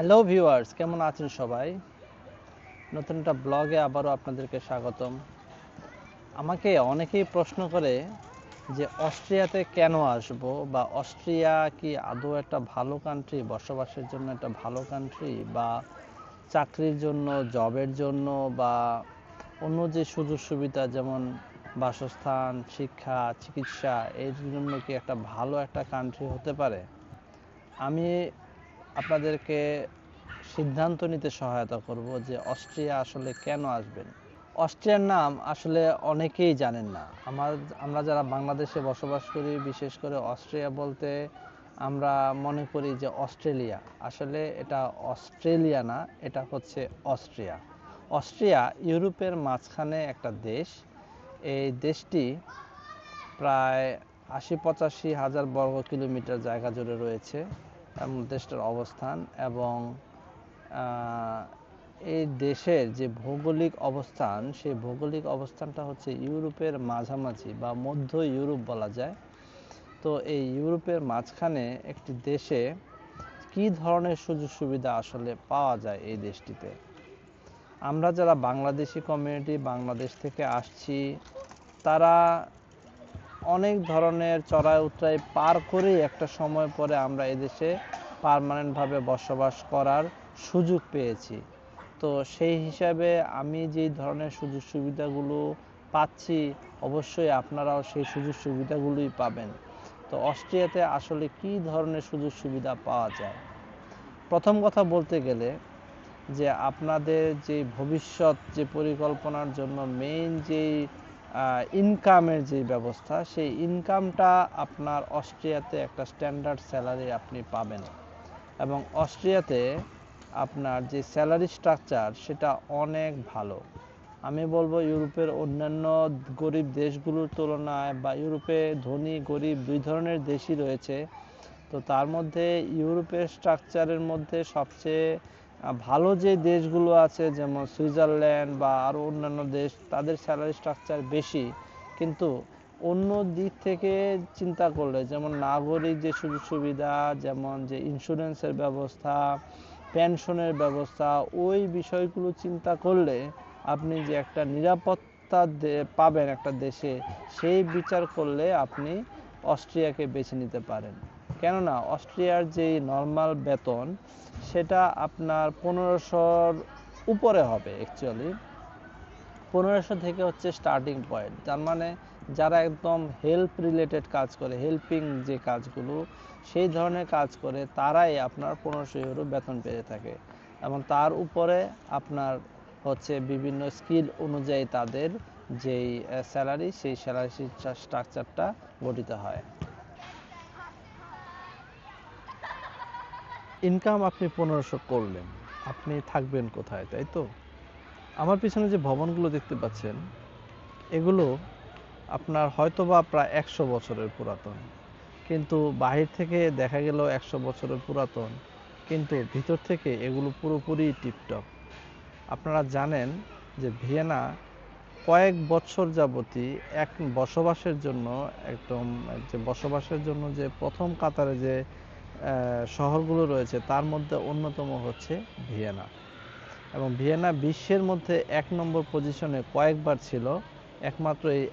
Hello viewers কেমন আছেন সবাই? নতুন একটা ব্লগে আবারও আপনাদেরকে স্বাগতম। আমাকে অনেকেই প্রশ্ন করে যে অস্ট্রিয়াতে কেন আসব বা অস্ট্রিয়া কি আদৌ একটা ভালো কান্ট্রি বসবাসের জন্য একটা ভালো কান্ট্রি বা চাকরির জন্য, জবের জন্য বা অন্য যে সুযোগ সুবিধা যেমন বাসস্থান, শিক্ষা, চিকিৎসা, এর জন্য কি একটা ভালো একটা কান্ট্রি হতে পারে? আমি আপনাদেরকে সিদ্ধান্ত নিতে সহায়তা করব যে অস্ট্রিয়া আসলে কেন আসবেন? অস্ট্রিয়ার নাম আসলে অনেকেই জানেন না। আমার, আমরা যারা বাংলাদেশে বসবাস করি, বিশেষ করে অস্ট্রিয়া বলতে আমরা মনে করি যে অস্ট্রেলিয়া। আসলে এটা অস্ট্রেলিয়া না, এটা হচ্ছে অস্ট্রিয়া। অস্ট্রিয়া ইউরোপের মাঝখানে একটা দেশ। এই দেশটি প্রায় আশি পঁচাশি হাজার বর্গ কিলোমিটার জায়গা জুড়ে রয়েছে। দেশটার অবস্থান এবং এই দেশের যে ভৌগোলিক অবস্থান, সেই ভৌগোলিক অবস্থানটা হচ্ছে ইউরোপের মাঝামাঝি বা মধ্য ইউরোপ বলা যায়। তো এই ইউরোপের মাঝখানে একটি দেশে কি ধরনের সুযোগ সুবিধা আসলে পাওয়া যায় এই দেশটিতে? আমরা যারা বাংলাদেশি কমিউনিটি বাংলাদেশ থেকে আসছি, তারা অনেক ধরনের চড়াই উতরাই পার করেই একটা সময় পরে আমরা এদেশে পার্মানেন্টভাবে বসবাস করার সুযোগ পেয়েছি। তো সেই হিসাবে আমি যেই ধরনের সুযোগ সুবিধাগুলো পাচ্ছি, অবশ্যই আপনারাও সেই সুযোগ সুবিধাগুলোই পাবেন। তো অস্ট্রিয়াতে আসলে কি ধরনের সুযোগ সুবিধা পাওয়া যায়? প্রথম কথা বলতে গেলে যে আপনাদের যে ভবিষ্যৎ যে পরিকল্পনার জন্য মেইন যেই ইনকামের যে ব্যবস্থা, সেই ইনকামটা আপনার অস্ট্রিয়াতে একটা স্ট্যান্ডার্ড স্যালারি আপনি পাবেন। এবং অস্ট্রিয়াতে আপনার যে স্যালারি স্ট্রাকচার সেটা অনেক ভালো। আমি বলব ইউরোপের অন্যান্য গরিব দেশগুলোর তুলনায় বা ইউরোপে ধনী, গরিব দুই ধরনের দেশই রয়েছে। তো তার মধ্যে ইউরোপের স্ট্রাকচারের মধ্যে সবচেয়ে ভালো যে দেশগুলো আছে, যেমন সুইজারল্যান্ড বা আরও অন্যান্য দেশ, তাদের স্যালারি স্ট্রাকচার বেশি। কিন্তু অন্য দিক থেকে চিন্তা করলে, যেমন নাগরিক যে সুযোগ সুবিধা, যেমন যে ইন্স্যুরেন্সের ব্যবস্থা পেনশনের ব্যবস্থা, ওই বিষয়গুলো চিন্তা করলে আপনি যে একটা নিরাপত্তা পাবেন একটা দেশে, সেই বিচার করলে আপনি অস্ট্রিয়াকে বেছে নিতে পারেন। কেননা অস্ট্রিয়ার যেই নর্মাল বেতন, সেটা আপনার পনেরোশোর উপরে হবে অ্যাকচুয়ালি পনেরোশো থেকে হচ্ছে স্টার্টিং পয়েন্ট তার মানে যারা একদম হেল্প রিলেটেড কাজ করে হেল্পিং যে কাজগুলো, সেই ধরনের কাজ করে, তারাই আপনার পনেরোশো ইউরো বেতন পেয়ে থাকে। এবং তার উপরে আপনার হচ্ছে বিভিন্ন স্কিল অনুযায়ী তাদের যেই স্যালারি সেই স্যালারি স্ট্রাকচারটা গঠিত হয়। ইনকাম আপনি পনেরোশো করলেন, আপনি থাকবেন কোথায়, তাই তো? আমার পিছনে যে ভবনগুলো দেখতে পাচ্ছেন, এগুলো আপনার হয়তোবা প্রায় একশো বছরের পুরাতন। কিন্তু বাহির থেকে দেখা গেল একশো বছরের পুরাতন, কিন্তু ভিতর থেকে এগুলো পুরোপুরি টিপটপ। আপনারা জানেন যে ভিয়েনা কয়েক বছর যাবতী এক বসবাসের জন্য, একদম যে বসবাসের জন্য যে প্রথম কাতারে যে শহরগুলো রয়েছে, তার মধ্যে অন্যতম হচ্ছে ভিয়েনা। এবং ভিয়েনা বিশ্বের মধ্যে এক নম্বর পজিশনে কয়েকবার ছিল, একমাত্র এই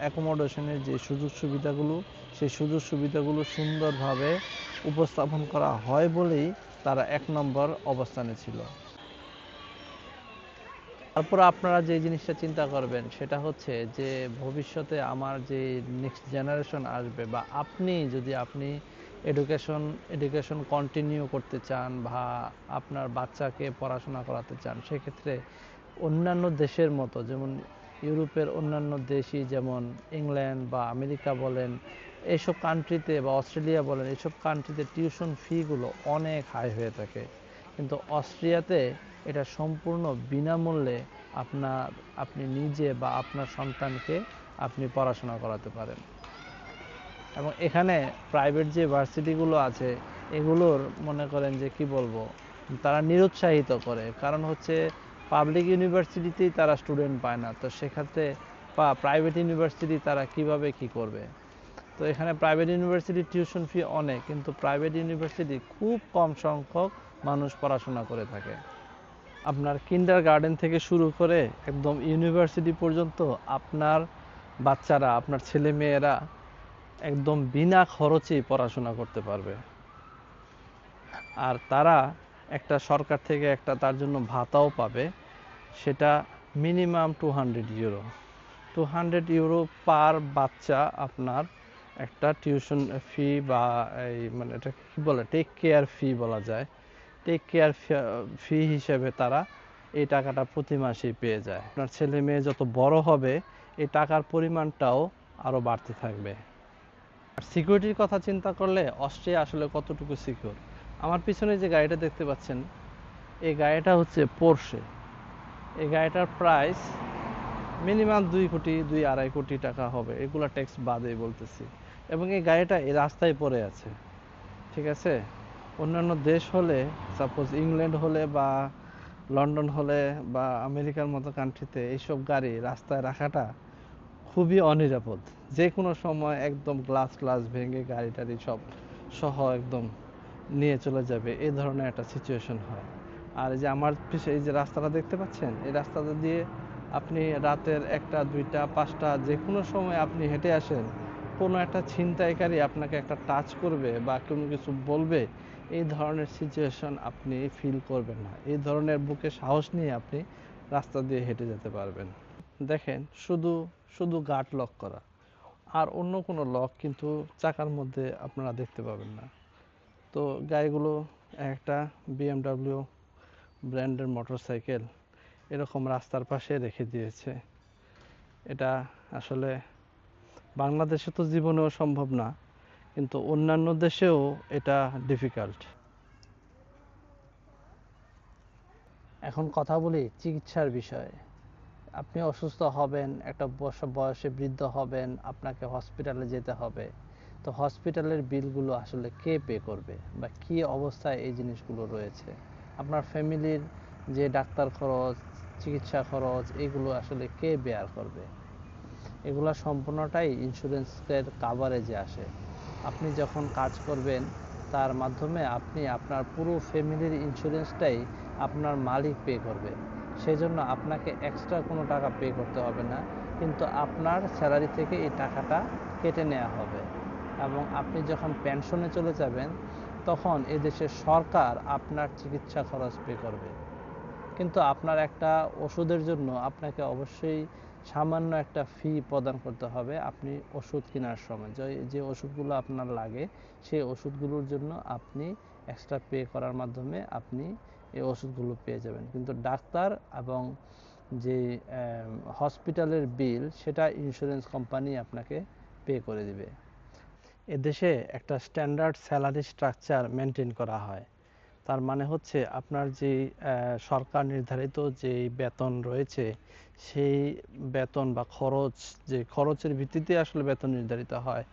অ্যাকোমোডেশনের যে সুযোগ সুবিধাগুলো, সেই সুযোগ সুবিধাগুলো সুন্দরভাবে উপস্থাপন করা হয় বলেই তারা এক নম্বর অবস্থানে ছিল। তারপর আপনারা যে জিনিসটা চিন্তা করবেন, সেটা হচ্ছে যে ভবিষ্যতে আমার যে নেক্সট জেনারেশন আসবে বা আপনি, যদি আপনি এডুকেশন এডুকেশন কন্টিনিউ করতে চান বা আপনার বাচ্চাকে পড়াশোনা করাতে চান, সেক্ষেত্রে অন্যান্য দেশের মতো, যেমন ইউরোপের অন্যান্য দেশই যেমন ইংল্যান্ড বা আমেরিকা বলেন এইসব কান্ট্রিতে বা অস্ট্রেলিয়া বলেন এইসব কান্ট্রিতে টিউশন ফিগুলো অনেক হাই হয়ে থাকে। কিন্তু অস্ট্রিয়াতে এটা সম্পূর্ণ বিনামূল্যে আপনার, আপনি নিজে বা আপনার সন্তানকে আপনি পড়াশোনা করাতে পারেন। এবং এখানে প্রাইভেট যে ভার্সিটিগুলো আছে, এগুলোর মনে করেন যে কি বলব, তারা নিরুৎসাহিত করে। কারণ হচ্ছে পাবলিক ইউনিভার্সিটিতেই তারা স্টুডেন্ট পায় না। তো সেক্ষেত্রে বা প্রাইভেট ইউনিভার্সিটি তারা কীভাবে কি করবে? তো এখানে প্রাইভেট ইউনিভার্সিটির টিউশন ফি অনেক, কিন্তু প্রাইভেট ইউনিভার্সিটি খুব কম সংখ্যক মানুষ পড়াশোনা করে থাকে। আপনার কিন্ডার গার্ডেন থেকে শুরু করে একদম ইউনিভার্সিটি পর্যন্ত আপনার বাচ্চারা, আপনার ছেলে মেয়েরা একদম বিনা খরচেই পড়াশোনা করতে পারবে। আর তারা একটা সরকার থেকে একটা তার জন্য ভাতাও পাবে, সেটা minimum two hundred euro two hundred euro per বাচ্চা আপনার একটা টিউশন ফি বা এই মানে এটা কি বলে টেক কেয়ার ফি বলা যায়। টেক কেয়ার ফি হিসেবে তারা এই টাকাটা প্রতি মাসেই পেয়ে যায়। আপনার ছেলে মেয়ে যত বড় হবে, এই টাকার পরিমাণটাও আরও বাড়তে থাকবে। আর সিকিউরিটির কথা চিন্তা করলে অস্ট্রিয়া আসলে কতটুকু সিকিউর? আমার পিছনে যে গাড়িটা দেখতে পাচ্ছেন, এই গাড়িটা হচ্ছে পোর্শে এই গাড়িটার প্রাইস মিনিমাম দুই কোটি, দুই আড়াই কোটি টাকা হবে। এগুলা ট্যাক্স বাদে বলতেছি। এবং এই গাড়িটা এই রাস্তায় পড়ে আছে। ঠিক আছে? অন্যান্য দেশ হলে সাপোজ ইংল্যান্ড হলে বা লন্ডন হলে বা আমেরিকার মতো কান্ট্রিতে এইসব গাড়ি রাস্তায় রাখাটা খুবই অনিরাপদ। যে কোনো সময় একদম গ্লাস গ্লাস ভেঙে গাড়ি টাড়ি সব সহ একদম নিয়ে চলে যাবে এই ধরনের একটা সিচুয়েশন হয়। আর এই যে আমার এই যে রাস্তাটা দেখতে পাচ্ছেন? এই রাস্তাটা দিয়ে আপনি রাতের একটা, দুইটা, পাঁচটা যে কোনো সময় আপনি হেঁটে আসেন, কোনো একটা ছিনতাইকারী আপনাকে একটা টাচ করবে বা কোনো কিছু বলবে, এই ধরনের সিচুয়েশন আপনি ফিল করবেন না। এই ধরনের বুকে সাহস নিয়ে আপনি রাস্তা দিয়ে হেঁটে যেতে পারবেন। দেখেন, শুধু শুধু গার্ড লক করা। আর অন্য কোনো লক কিন্তু চাকার মধ্যে আপনারা দেখতে পাবেন না। তো গাড়িগুলো একটা বিএমডাব্লিউ ব্র্যান্ডের মোটরসাইকেল এরকম রাস্তার পাশে রেখে দিয়েছে। এটা আসলে বাংলাদেশে তো জীবনেও সম্ভব না, কিন্তু অন্যান্য দেশেও এটা ডিফিকাল্ট এখন কথা বলি চিকিৎসার বিষয়ে। আপনি অসুস্থ হবেন, একটা বয়স- বয়সে বৃদ্ধ হবেন, আপনাকে হসপিটালে যেতে হবে। তো হসপিটালের বিলগুলো আসলে কে পে করবে বা কি অবস্থায় এই জিনিসগুলো রয়েছে? আপনার ফ্যামিলির যে ডাক্তার খরচ, চিকিৎসা খরচ, এগুলো আসলে কে বেয়ার করবে? এগুলো সম্পূর্ণটাই ইন্স্যুরেন্সের কাভারেজে আসে। আপনি যখন কাজ করবেন, তার মাধ্যমে আপনি আপনার পুরো ফ্যামিলির ইন্স্যুরেন্সটাই আপনার মালিক পে করবে। সেই জন্য আপনাকে এক্সট্রা কোনো টাকা পে করতে হবে না। কিন্তু আপনার স্যালারি থেকে এই টাকাটা কেটে নেওয়া হবে। এবং আপনি যখন পেনশনে চলে যাবেন, তখন এদেশের সরকার আপনার চিকিৎসা খরচ পে করবে। কিন্তু আপনার একটা ওষুধের জন্য আপনাকে অবশ্যই সামান্য একটা ফি প্রদান করতে হবে। আপনি ওষুধ কেনার সময় যে ওষুধগুলো আপনার লাগে, সেই ওষুধগুলোর জন্য আপনি এক্সট্রা পে করার মাধ্যমে আপনি এই ওষুধগুলো পেয়ে যাবেন। কিন্তু ডাক্তার এবং যে হসপিটালের বিল, সেটা ইন্স্যুরেন্স কোম্পানি আপনাকে পে করে দিবে। এদেশে একটা স্ট্যান্ডার্ড স্যালারি স্ট্রাকচার মেনটেন করা হয়। তার মানে হচ্ছে আপনার যে সরকার নির্ধারিত যে বেতন রয়েছে, সেই বেতন বা খরচ, যে খরচের ভিত্তিতে আসলে বেতন নির্ধারিত হয়।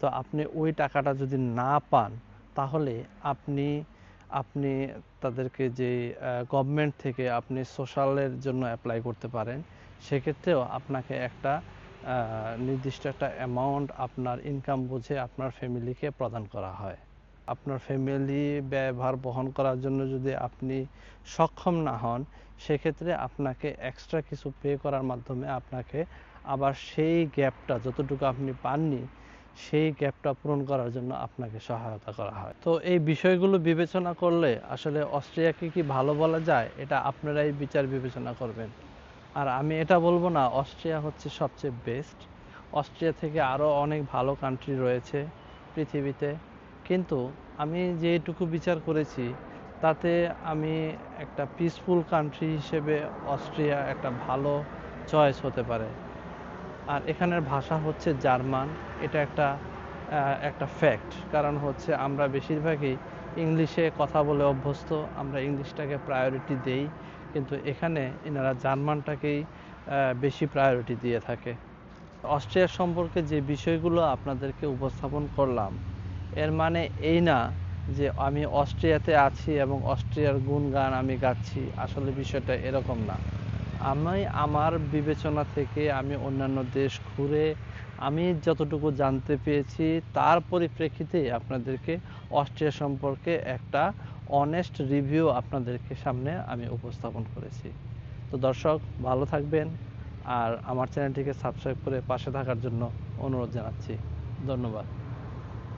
তো আপনি ওই টাকাটা যদি না পান, তাহলে আপনি আপনি তাদেরকে যে গভর্নমেন্ট থেকে আপনি সোশ্যালের জন্য অ্যাপ্লাই করতে পারেন, সেক্ষেত্রেও আপনাকে একটা নির্দিষ্ট একটা অ্যামাউন্ট আপনার ইনকাম বুঝে আপনার ফ্যামিলিকে প্রদান করা হয়। আপনার ফ্যামিলি ব্যয়ভার বহন করার জন্য যদি আপনি সক্ষম না হন, সেক্ষেত্রে আপনাকে এক্সট্রা কিছু পে করার মাধ্যমে আপনাকে আবার সেই গ্যাপটা যতটুকু আপনি পাননি সেই গ্যাপটা পূরণ করার জন্য আপনাকে সহায়তা করা হয়। তো এই বিষয়গুলো বিবেচনা করলে আসলে অস্ট্রিয়াকে কি ভালো বলা যায়? এটা আপনারাই বিচার বিবেচনা করবেন। আর আমি এটা বলব না, অস্ট্রিয়া হচ্ছে সবচেয়ে বেস্ট অস্ট্রিয়া থেকে আরও অনেক ভালো কান্ট্রি রয়েছে পৃথিবীতে। কিন্তু আমি যেটুকু বিচার করেছি, তাতে আমি একটা পিসফুল কান্ট্রি হিসেবে অস্ট্রিয়া একটা ভালো চয়েস হতে পারে। আর এখানের ভাষা হচ্ছে জার্মান। এটা একটা একটা ফ্যাক্ট কারণ হচ্ছে আমরা বেশিরভাগই ইংলিশে কথা বলে অভ্যস্ত, আমরা ইংলিশটাকে প্রায়োরিটি দেই। কিন্তু এখানে এনারা জার্মানটাকেই বেশি প্রায়োরিটি দিয়ে থাকে। অস্ট্রিয়া সম্পর্কে যে বিষয়গুলো আপনাদেরকে উপস্থাপন করলাম, এর মানে এই না যে আমি অস্ট্রিয়াতে আছি এবং অস্ট্রিয়ার গুণগান আমি গাচ্ছি। আসলে বিষয়টা এরকম না। আমি আমার বিবেচনা থেকে আমি অন্যান্য দেশ ঘুরে আমি যতটুকু জানতে পেরেছি, তার পরিপ্রেক্ষিতে আপনাদেরকে অস্ট্রিয়া সম্পর্কে একটা অনেস্ট রিভিউ আপনাদেরকে সামনে আমি উপস্থাপন করেছি। তো দর্শক, ভালো থাকবেন আর আমার চ্যানেলটিকে সাবস্ক্রাইব করে পাশে থাকার জন্য অনুরোধ জানাচ্ছি। ধন্যবাদ।